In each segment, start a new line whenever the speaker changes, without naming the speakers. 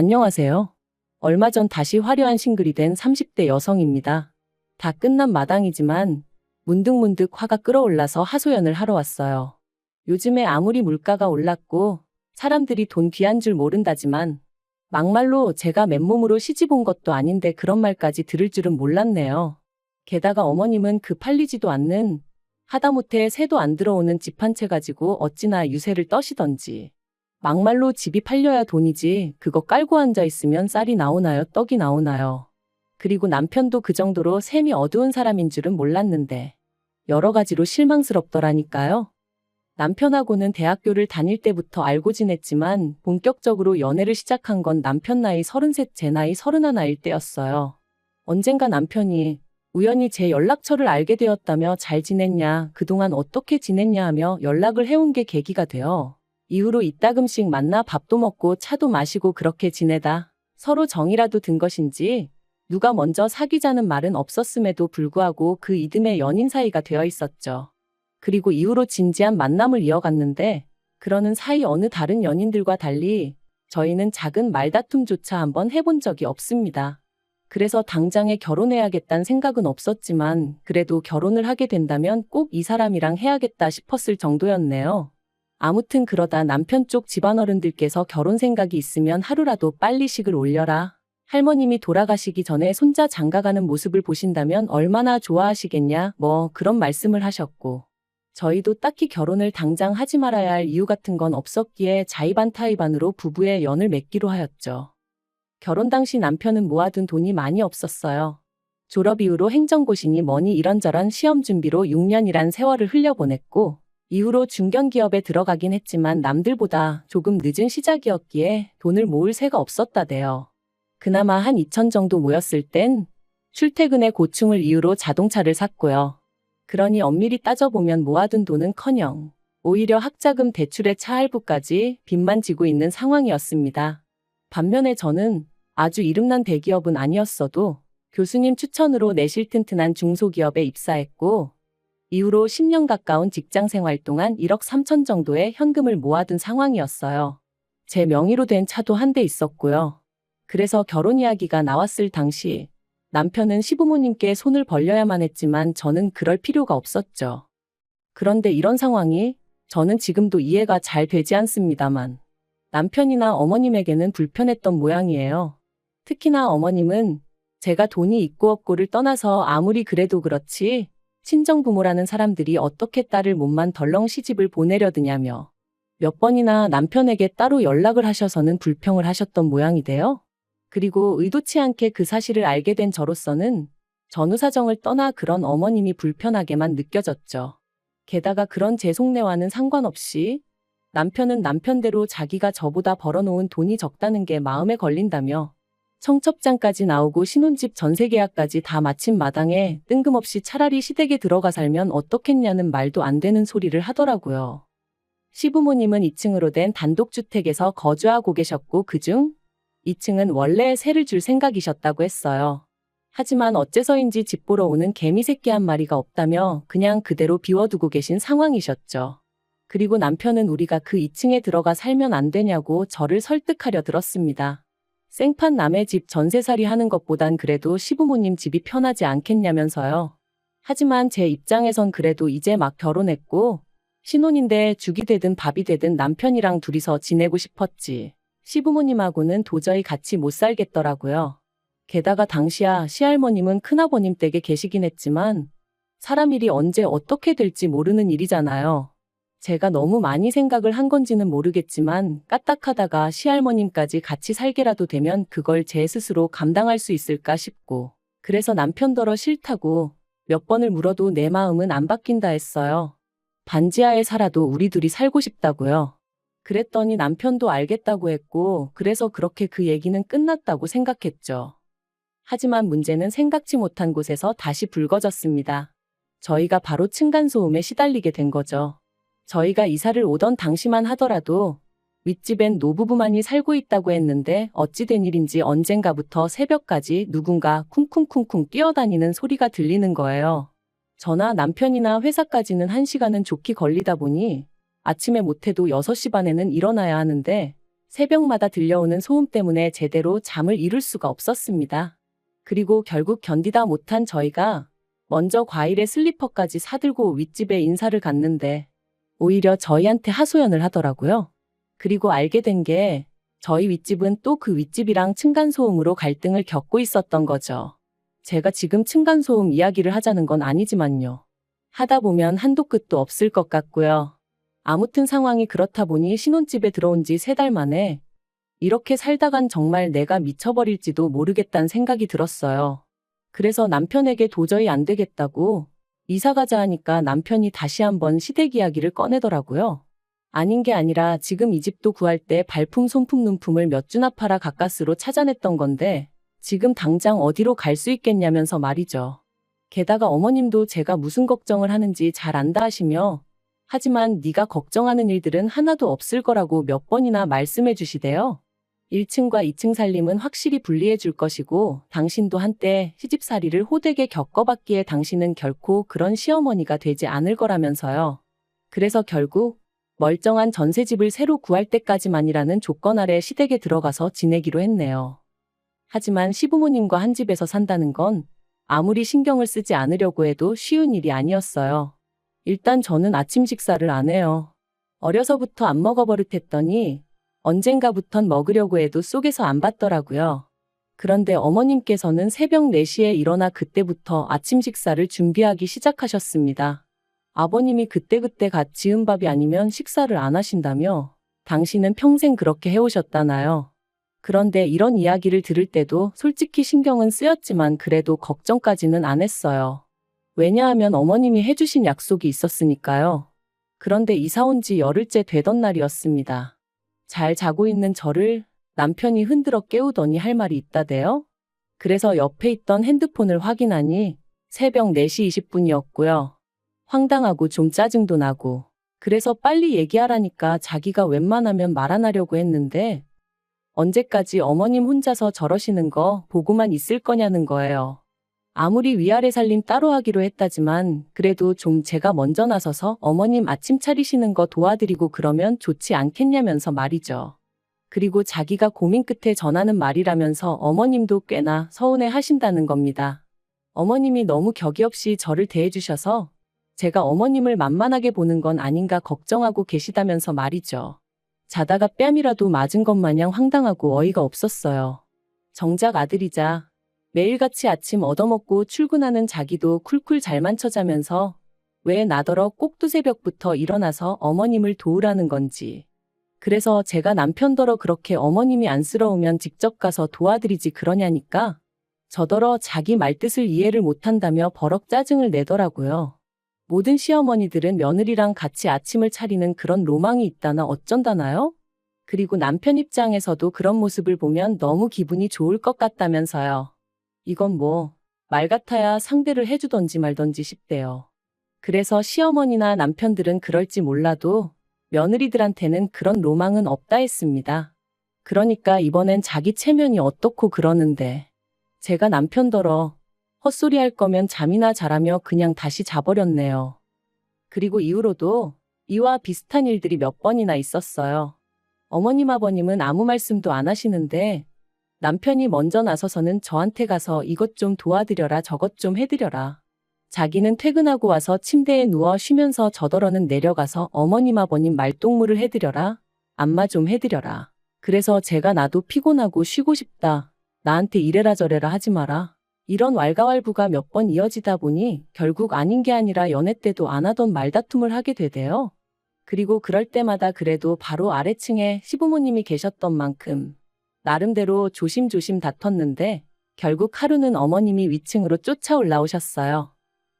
안녕하세요. 얼마 전 다시 화려한 싱글이 된 30대 여성입니다. 다 끝난 마당이지만 문득문득 화가 끌어올라서 하소연을 하러 왔어요. 요즘에 아무리 물가가 올랐고 사람들이 돈 귀한 줄 모른다지만 막말로 제가 맨몸으로 시집 온 것도 아닌데 그런 말까지 들을 줄은 몰랐네요. 게다가 어머님은 그 팔리지도 않는 하다못해 새도 안 들어오는 집 한 채 가지고 어찌나 유세를 떠시던지. 막말로 집이 팔려야 돈이지 그거 깔고 앉아 있으면 쌀이 나오나요 떡이 나오나요. 그리고 남편도 그 정도로 셈이 어두운 사람인 줄은 몰랐는데 여러 가지로 실망스럽더라니까요. 남편하고는 대학교를 다닐 때부터 알고 지냈지만 본격적으로 연애를 시작한 건 남편 나이 33, 제 나이 31일 때였어요. 언젠가 남편이 우연히 제 연락처를 알게 되었다며 잘 지냈냐, 그동안 어떻게 지냈냐 하며 연락을 해온 게 계기가 되어 이후로 이따금씩 만나 밥도 먹고 차도 마시고 그렇게 지내다 서로 정이라도 든 것인지 누가 먼저 사귀자는 말은 없었음에도 불구하고 그 이듬해 연인 사이가 되어 있었죠. 그리고 이후로 진지한 만남을 이어갔는데 그러는 사이 어느 다른 연인들과 달리 저희는 작은 말다툼조차 한번 해본 적이 없습니다. 그래서 당장에 결혼해야겠다는 생각은 없었지만 그래도 결혼을 하게 된다면 꼭 이 사람이랑 해야겠다 싶었을 정도였네요. 아무튼 그러다 남편 쪽 집안 어른들께서 결혼 생각이 있으면 하루라도 빨리 식을 올려라. 할머님이 돌아가시기 전에 손자 장가가는 모습을 보신다면 얼마나 좋아하시겠냐, 뭐 그런 말씀을 하셨고. 저희도 딱히 결혼을 당장 하지 말아야 할 이유 같은 건 없었기에 자의반 타의반으로 부부의 연을 맺기로 하였죠. 결혼 당시 남편은 모아둔 돈이 많이 없었어요. 졸업 이후로 행정고시니 뭐니 이런저런 시험 준비로 6년이란 세월을 흘려보냈고, 이후로 중견기업에 들어가긴 했지만 남들보다 조금 늦은 시작이었기에 돈을 모을 새가 없었다대요. 그나마 한 2천 정도 모였을 땐 출퇴근의 고충을 이유로 자동차를 샀고요. 그러니 엄밀히 따져보면 모아둔 돈은 커녕 오히려 학자금 대출의 차할부까지 빚만 지고 있는 상황이었습니다. 반면에 저는 아주 이름난 대기업은 아니었어도 교수님 추천으로 내실 튼튼한 중소기업에 입사했고 이후로 10년 가까운 직장 생활 동안 1억 3천 정도의 현금을 모아둔 상황이었어요. 제 명의로 된 차도 한 대 있었고요. 그래서 결혼 이야기가 나왔을 당시 남편은 시부모님께 손을 벌려야만 했지만 저는 그럴 필요가 없었죠. 그런데 이런 상황이 저는 지금도 이해가 잘 되지 않습니다만 남편이나 어머님에게는 불편했던 모양이에요. 특히나 어머님은 제가 돈이 있고 없고를 떠나서 아무리 그래도 그렇지 친정부모라는 사람들이 어떻게 딸을 몸만 덜렁 시집을 보내려 드냐며 몇 번이나 남편에게 따로 연락을 하셔서는 불평을 하셨던 모양이데요. 그리고 의도치 않게 그 사실을 알게 된 저로서는 전후 사정을 떠나 그런 어머님이 불편하게만 느껴졌죠. 게다가 그런 제 속내와는 상관없이 남편은 남편대로 자기가 저보다 벌어놓은 돈이 적다는 게 마음에 걸린다며 청첩장까지 나오고 신혼집 전세 계약까지 다 마친 마당에 뜬금없이 차라리 시댁에 들어가 살면 어떻겠냐는 말도 안 되는 소리를 하더라고요. 시부모님은 2층으로 된 단독주택에서 거주하고 계셨고 그중 2층은 원래 세를 줄 생각이셨다고 했어요. 하지만 어째서인지 집 보러 오는 개미 새끼 한 마리가 없다며 그냥 그대로 비워두고 계신 상황이셨죠. 그리고 남편은 우리가 그 2층에 들어가 살면 안 되냐고 저를 설득하려 들었습니다. 생판 남의 집 전세살이 하는 것보단 그래도 시부모님 집이 편하지 않겠냐면서요. 하지만 제 입장에선 그래도 이제 막 결혼했고 신혼인데 죽이 되든 밥이 되든 남편이랑 둘이서 지내고 싶었지. 시부모님하고는 도저히 같이 못 살겠더라고요. 게다가 당시야 시할머님은 큰아버님 댁에 계시긴 했지만 사람 일이 언제 어떻게 될지 모르는 일이잖아요. 제가 너무 많이 생각을 한 건지는 모르겠지만 까딱하다가 시할머님까지 같이 살게라도 되면 그걸 제 스스로 감당할 수 있을까 싶고 그래서 남편더러 싫다고 몇 번을 물어도 내 마음은 안 바뀐다 했어요. 반지하에 살아도 우리 둘이 살고 싶다고요. 그랬더니 남편도 알겠다고 했고 그래서 그렇게 그 얘기는 끝났다고 생각했죠. 하지만 문제는 생각지 못한 곳에서 다시 불거졌습니다. 저희가 바로 층간소음에 시달리게 된 거죠. 저희가 이사를 오던 당시만 하더라도 윗집엔 노부부만이 살고 있다고 했는데 어찌 된 일인지 언젠가부터 새벽까지 누군가 쿵쿵쿵쿵 뛰어다니는 소리가 들리는 거예요. 저나 남편이나 회사까지는 1시간은 좋게 걸리다 보니 아침에 못해도 6시 반에는 일어나야 하는데 새벽마다 들려오는 소음 때문에 제대로 잠을 이룰 수가 없었습니다. 그리고 결국 견디다 못한 저희가 먼저 과일에 슬리퍼까지 사들고 윗집에 인사를 갔는데 오히려 저희한테 하소연을 하더라고요. 그리고 알게 된 게 저희 윗집은 또 그 윗집이랑 층간소음으로 갈등을 겪고 있었던 거죠. 제가 지금 층간소음 이야기를 하자는 건 아니지만요. 하다 보면 한도 끝도 없을 것 같고요. 아무튼 상황이 그렇다 보니 신혼집에 들어온 지 세 달 만에 이렇게 살다간 정말 내가 미쳐버릴지도 모르겠다는 생각이 들었어요. 그래서 남편에게 도저히 안 되겠다고 이사 가자 하니까 남편이 다시 한번 시댁 이야기를 꺼내더라고요. 아닌 게 아니라 지금 이 집도 구할 때 발품, 손품, 눈품을 몇 주나 팔아 가까스로 찾아냈던 건데 지금 당장 어디로 갈 수 있겠냐면서 말이죠. 게다가 어머님도 제가 무슨 걱정을 하는지 잘 안다 하시며 하지만 네가 걱정하는 일들은 하나도 없을 거라고 몇 번이나 말씀해 주시대요. 1층과 2층 살림은 확실히 분리해 줄 것이고 당신도 한때 시집살이를 호되게 겪어봤기에 당신은 결코 그런 시어머니가 되지 않을 거라면서요. 그래서 결국 멀쩡한 전세집을 새로 구할 때까지만이라는 조건 아래 시댁에 들어가서 지내기로 했네요. 하지만 시부모님과 한 집에서 산다는 건 아무리 신경을 쓰지 않으려고 해도 쉬운 일이 아니었어요. 일단 저는 아침 식사를 안 해요. 어려서부터 안 먹어버릇했더니 언젠가부턴 먹으려고 해도 속에서 안 받더라고요. 그런데 어머님께서는 새벽 4시에 일어나 그때부터 아침 식사를 준비하기 시작하셨습니다. 아버님이 그때그때 갓 지은 밥이 아니면 식사를 안 하신다며 당신은 평생 그렇게 해오셨다나요. 그런데 이런 이야기를 들을 때도 솔직히 신경은 쓰였지만 그래도 걱정까지는 안 했어요. 왜냐하면 어머님이 해주신 약속이 있었으니까요. 그런데 이사 온 지 열흘째 되던 날이었습니다. 잘 자고 있는 저를 남편이 흔들어 깨우더니 할 말이 있다대요. 그래서 옆에 있던 핸드폰을 확인하니 새벽 4시 20분이었고요. 황당하고 좀 짜증도 나고. 그래서 빨리 얘기하라니까 자기가 웬만하면 말 안 하려고 했는데 언제까지 어머님 혼자서 저러시는 거 보고만 있을 거냐는 거예요. 아무리 위아래 살림 따로 하기로 했다지만 그래도 좀 제가 먼저 나서서 어머님 아침 차리시는 거 도와드리고 그러면 좋지 않겠냐면서 말이죠. 그리고 자기가 고민 끝에 전하는 말이라면서 어머님도 꽤나 서운해 하신다는 겁니다. 어머님이 너무 격이 없이 저를 대해주셔서 제가 어머님을 만만하게 보는 건 아닌가 걱정하고 계시다면서 말이죠. 자다가 뺨이라도 맞은 것 마냥 황당하고 어이가 없었어요. 정작 아들이자 매일같이 아침 얻어먹고 출근하는 자기도 쿨쿨 잘만 쳐자면서 왜 나더러 꼭두 새벽부터 일어나서 어머님을 도우라는 건지. 그래서 제가 남편더러 그렇게 어머님이 안쓰러우면 직접 가서 도와드리지 그러냐니까 저더러 자기 말뜻을 이해를 못한다며 버럭 짜증을 내더라고요. 모든 시어머니들은 며느리랑 같이 아침을 차리는 그런 로망이 있다나 어쩐다나요? 그리고 남편 입장에서도 그런 모습을 보면 너무 기분이 좋을 것 같다면서요. 이건 뭐, 말 같아야 상대를 해주던지 말던지 싶대요. 그래서 시어머니나 남편들은 그럴지 몰라도 며느리들한테는 그런 로망은 없다 했습니다. 그러니까 이번엔 자기 체면이 어떻고 그러는데 제가 남편더러 헛소리 할 거면 잠이나 자라며 그냥 다시 자버렸네요. 그리고 이후로도 이와 비슷한 일들이 몇 번이나 있었어요. 어머님 아버님은 아무 말씀도 안 하시는데 남편이 먼저 나서서는 저한테 가서 이것 좀 도와드려라 저것 좀 해드려라. 자기는 퇴근하고 와서 침대에 누워 쉬면서 저더러는 내려가서 어머님 아버님 말동무를 해드려라. 안마 좀 해드려라. 그래서 제가 나도 피곤하고 쉬고 싶다. 나한테 이래라 저래라 하지 마라. 이런 왈가왈부가 몇 번 이어지다 보니 결국 아닌 게 아니라 연애 때도 안 하던 말다툼을 하게 되대요. 그리고 그럴 때마다 그래도 바로 아래층에 시부모님이 계셨던 만큼 나름대로 조심조심 다퉜는데 결국 하루는 어머님이 위층으로 쫓아 올라오셨어요.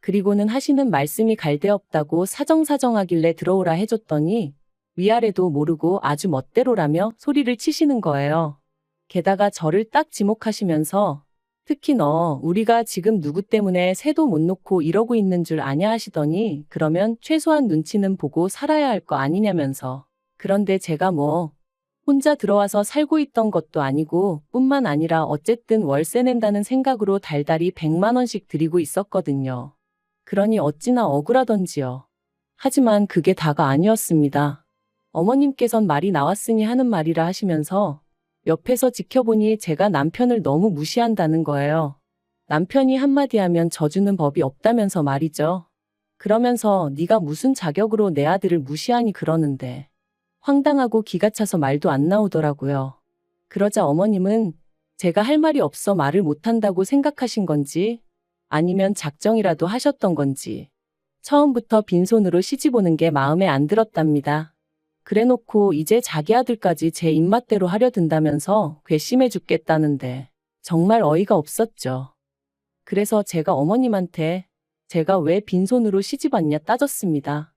그리고는 하시는 말씀이 갈데 없다고 사정사정하길래 들어오라 해줬더니 위아래도 모르고 아주 멋대로라며 소리를 치시는 거예요. 게다가 저를 딱 지목하시면서 특히 너 우리가 지금 누구 때문에 새도 못 놓고 이러고 있는 줄 아냐 하시더니 그러면 최소한 눈치는 보고 살아야 할 거 아니냐면서 그런데 제가 뭐 혼자 들어와서 살고 있던 것도 아니고 뿐만 아니라 어쨌든 월세 낸다는 생각으로 달달이 100만 원씩 드리고 있었거든요. 그러니 어찌나 억울하던지요. 하지만 그게 다가 아니었습니다. 어머님께선 말이 나왔으니 하는 말이라 하시면서 옆에서 지켜보니 제가 남편을 너무 무시한다는 거예요. 남편이 한마디 하면 져주는 법이 없다면서 말이죠. 그러면서 네가 무슨 자격으로 내 아들을 무시하니 그러는데 황당하고 기가 차서 말도 안 나오더라고요. 그러자 어머님은 제가 할 말이 없어 말을 못한다고 생각하신 건지 아니면 작정이라도 하셨던 건지 처음부터 빈손으로 시집 오는 게 마음에 안 들었답니다. 그래놓고 이제 자기 아들까지 제 입맛대로 하려 든다면서 괘씸해 죽겠다는데 정말 어이가 없었죠. 그래서 제가 어머님한테 제가 왜 빈손으로 시집 왔냐 따졌습니다.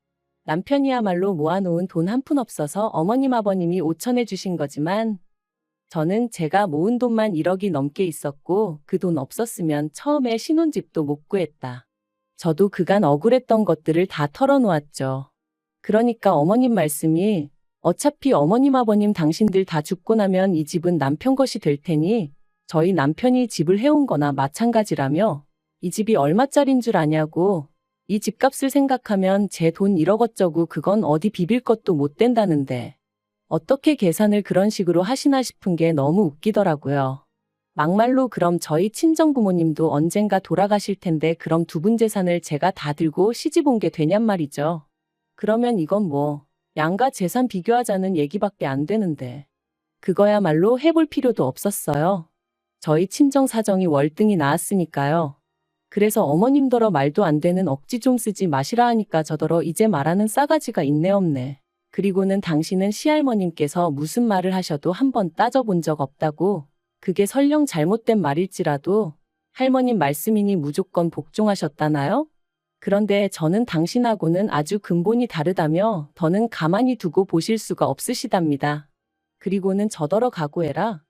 남편이야말로 모아놓은 돈 한 푼 없어서 어머님 아버님이 5천해 주신 거지만 저는 제가 모은 돈만 1억이 넘게 있었고 그 돈 없었으면 처음에 신혼집도 못 구했다. 저도 그간 억울했던 것들을 다 털어놓았죠. 그러니까 어머님 말씀이 어차피 어머님 아버님 당신들 다 죽고 나면 이 집은 남편 것이 될 테니 저희 남편이 집을 해온 거나 마찬가지라며 이 집이 얼마짜린 줄 아냐고 이 집값을 생각하면 제 돈 1억 어쩌고 그건 어디 비빌 것도 못 된다는데 어떻게 계산을 그런 식으로 하시나 싶은 게 너무 웃기더라고요. 막말로 그럼 저희 친정 부모님도 언젠가 돌아가실 텐데 그럼 두 분 재산을 제가 다 들고 시집 온 게 되냔 말이죠. 그러면 이건 뭐 양가 재산 비교하자는 얘기밖에 안 되는데 그거야말로 해볼 필요도 없었어요. 저희 친정 사정이 월등히 나았으니까요. 그래서 어머님더러 말도 안 되는 억지 좀 쓰지 마시라 하니까 저더러 이제 말하는 싸가지가 있네 없네. 그리고는 당신은 시할머님께서 무슨 말을 하셔도 한번 따져본 적 없다고 그게 설령 잘못된 말일지라도 할머님 말씀이니 무조건 복종하셨다나요? 그런데 저는 당신하고는 아주 근본이 다르다며 더는 가만히 두고 보실 수가 없으시답니다. 그리고는 저더러 각오해라.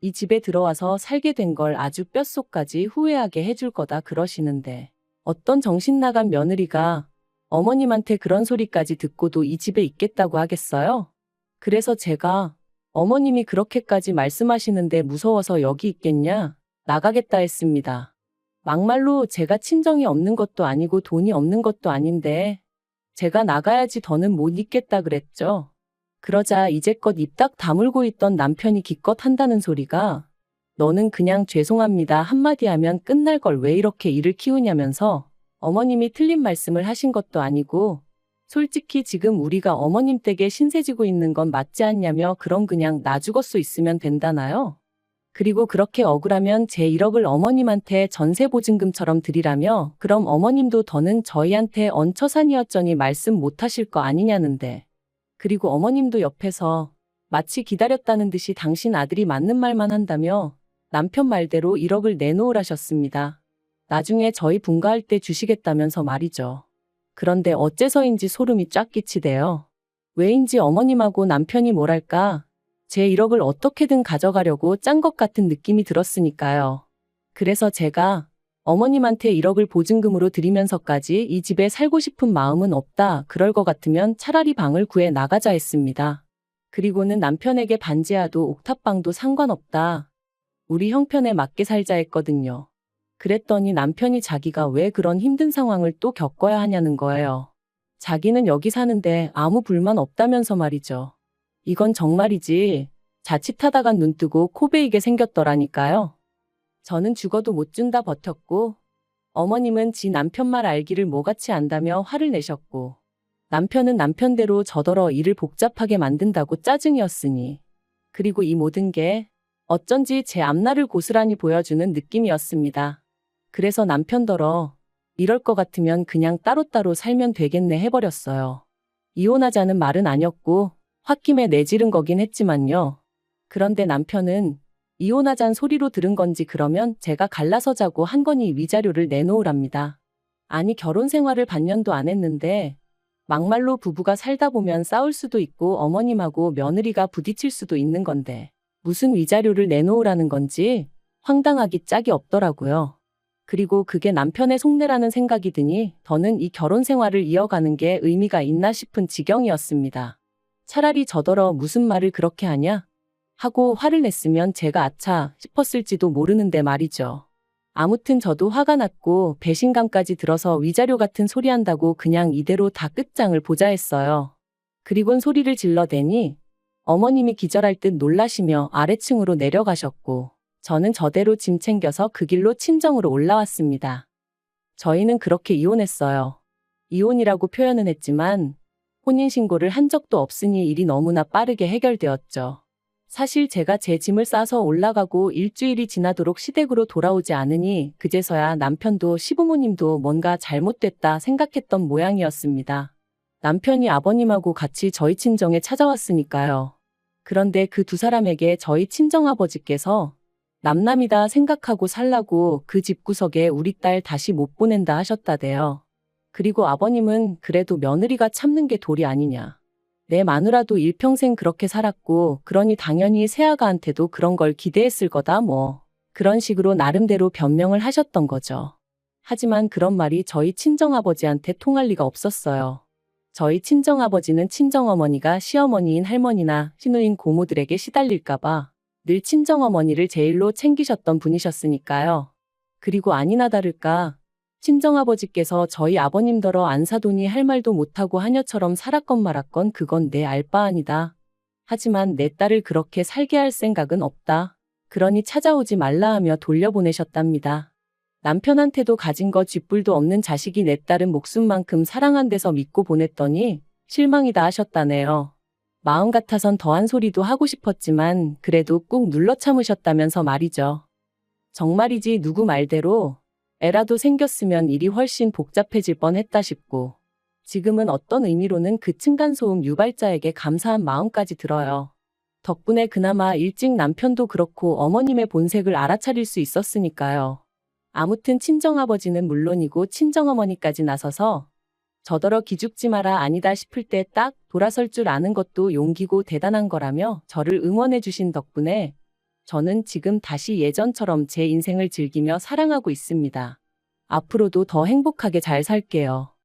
이 집에 들어와서 살게 된 걸 아주 뼛속까지 후회하게 해줄 거다 그러시는데 어떤 정신 나간 며느리가 어머님한테 그런 소리까지 듣고도 이 집에 있겠다고 하겠어요? 그래서 제가 어머님이 그렇게까지 말씀하시는데 무서워서 여기 있겠냐? 나가겠다 했습니다. 막말로 제가 친정이 없는 것도 아니고 돈이 없는 것도 아닌데 제가 나가야지 더는 못 있겠다 그랬죠. 그러자 이제껏 입 딱 다물고 있던 남편이 기껏 한다는 소리가 너는 그냥 죄송합니다 한마디 하면 끝날 걸 왜 이렇게 일을 키우냐면서 어머님이 틀린 말씀을 하신 것도 아니고 솔직히 지금 우리가 어머님 댁에 신세지고 있는 건 맞지 않냐며 그럼 그냥 나 죽었어 있으면 된다나요? 그리고 그렇게 억울하면 제 1억을 어머님한테 전세 보증금처럼 드리라며 그럼 어머님도 더는 저희한테 얹혀산이었더니 말씀 못 하실 거 아니냐는데. 그리고 어머님도 옆에서 마치 기다렸다는 듯이 당신 아들이 맞는 말만 한다며 남편 말대로 1억을 내놓으라셨습니다. 나중에 저희 분가할 때 주시겠다면서 말이죠. 그런데 어째서인지 소름이 쫙 끼치대요. 왜인지 어머님하고 남편이 뭐랄까 제 1억을 어떻게든 가져가려고 짠 것 같은 느낌이 들었으니까요. 그래서 제가 어머님한테 1억을 보증금으로 드리면서까지 이 집에 살고 싶은 마음은 없다. 그럴 것 같으면 차라리 방을 구해 나가자 했습니다. 그리고는 남편에게 반지하도 옥탑방도 상관없다. 우리 형편에 맞게 살자 했거든요. 그랬더니 남편이 자기가 왜 그런 힘든 상황을 또 겪어야 하냐는 거예요. 자기는 여기 사는데 아무 불만 없다면서 말이죠. 이건 정말이지. 자칫하다가 눈 뜨고 코 베이게 생겼더라니까요. 저는 죽어도 못 준다 버텼고, 어머님은 지 남편 말 알기를 뭐같이 안다며 화를 내셨고, 남편은 남편대로 저더러 일을 복잡하게 만든다고 짜증이었으니, 그리고 이 모든 게 어쩐지 제 앞날을 고스란히 보여주는 느낌이었습니다. 그래서 남편더러 이럴 것 같으면 그냥 따로따로 살면 되겠네 해버렸어요. 이혼하자는 말은 아니었고 홧김에 내지른 거긴 했지만요. 그런데 남편은 이혼하잔 소리로 들은 건지 그러면 제가 갈라서 자고 한 거니 위자료를 내놓으랍니다. 아니 결혼 생활을 반년도 안 했는데 막말로 부부가 살다 보면 싸울 수도 있고 어머님하고 며느리가 부딪힐 수도 있는 건데 무슨 위자료를 내놓으라는 건지 황당하기 짝이 없더라고요. 그리고 그게 남편의 속내라는 생각이 드니 더는 이 결혼 생활을 이어가는 게 의미가 있나 싶은 지경이었습니다. 차라리 저더러 무슨 말을 그렇게 하냐? 하고 화를 냈으면 제가 아차 싶었을지도 모르는데 말이죠. 아무튼 저도 화가 났고 배신감까지 들어서 위자료 같은 소리 한다고 그냥 이대로 다 끝장을 보자 했어요. 그리곤 소리를 질러대니 어머님이 기절할 듯 놀라시며 아래층으로 내려가셨고 저는 저대로 짐 챙겨서 그 길로 친정으로 올라왔습니다. 저희는 그렇게 이혼했어요. 이혼이라고 표현은 했지만 혼인신고를 한 적도 없으니 일이 너무나 빠르게 해결되었죠. 사실 제가 제 짐을 싸서 올라가고 일주일이 지나도록 시댁으로 돌아오지 않으니 그제서야 남편도 시부모님도 뭔가 잘못됐다 생각했던 모양이었습니다. 남편이 아버님하고 같이 저희 친정에 찾아왔으니까요. 그런데 그 두 사람에게 저희 친정아버지께서 남남이다 생각하고 살라고 그 집구석에 우리 딸 다시 못 보낸다 하셨다대요. 그리고 아버님은 그래도 며느리가 참는 게 도리 아니냐. 내 마누라도 일평생 그렇게 살았고, 그러니 당연히 새아가한테도 그런 걸 기대했을 거다, 뭐. 그런 식으로 나름대로 변명을 하셨던 거죠. 하지만 그런 말이 저희 친정아버지한테 통할 리가 없었어요. 저희 친정아버지는 친정어머니가 시어머니인 할머니나 시누인 고모들에게 시달릴까봐 늘 친정어머니를 제일로 챙기셨던 분이셨으니까요. 그리고 아니나 다를까 친정아버지께서 저희 아버님더러 안 사돈이 할 말도 못하고 하녀처럼 살았건 말았건 그건 내 알바 아니다. 하지만 내 딸을 그렇게 살게 할 생각은 없다. 그러니 찾아오지 말라 하며 돌려보내셨답니다. 남편한테도 가진 거 쥐뿔도 없는 자식이 내 딸은 목숨만큼 사랑한대서 믿고 보냈더니 실망이다 하셨다네요. 마음 같아선 더한 소리도 하고 싶었지만 그래도 꾹 눌러 참으셨다면서 말이죠. 정말이지 누구 말대로 애라도 생겼으면 일이 훨씬 복잡해질 뻔했다 싶고 지금은 어떤 의미로는 그 층간소음 유발자에게 감사한 마음까지 들어요. 덕분에 그나마 일찍 남편도 그렇고 어머님의 본색을 알아차릴 수 있었으니까요. 아무튼 친정아버지는 물론이고 친정어머니까지 나서서 저더러 기죽지 마라 아니다 싶을 때 딱 돌아설 줄 아는 것도 용기고 대단한 거라며 저를 응원해 주신 덕분에 저는 지금 다시 예전처럼 제 인생을 즐기며 사랑하고 있습니다. 앞으로도 더 행복하게 잘 살게요.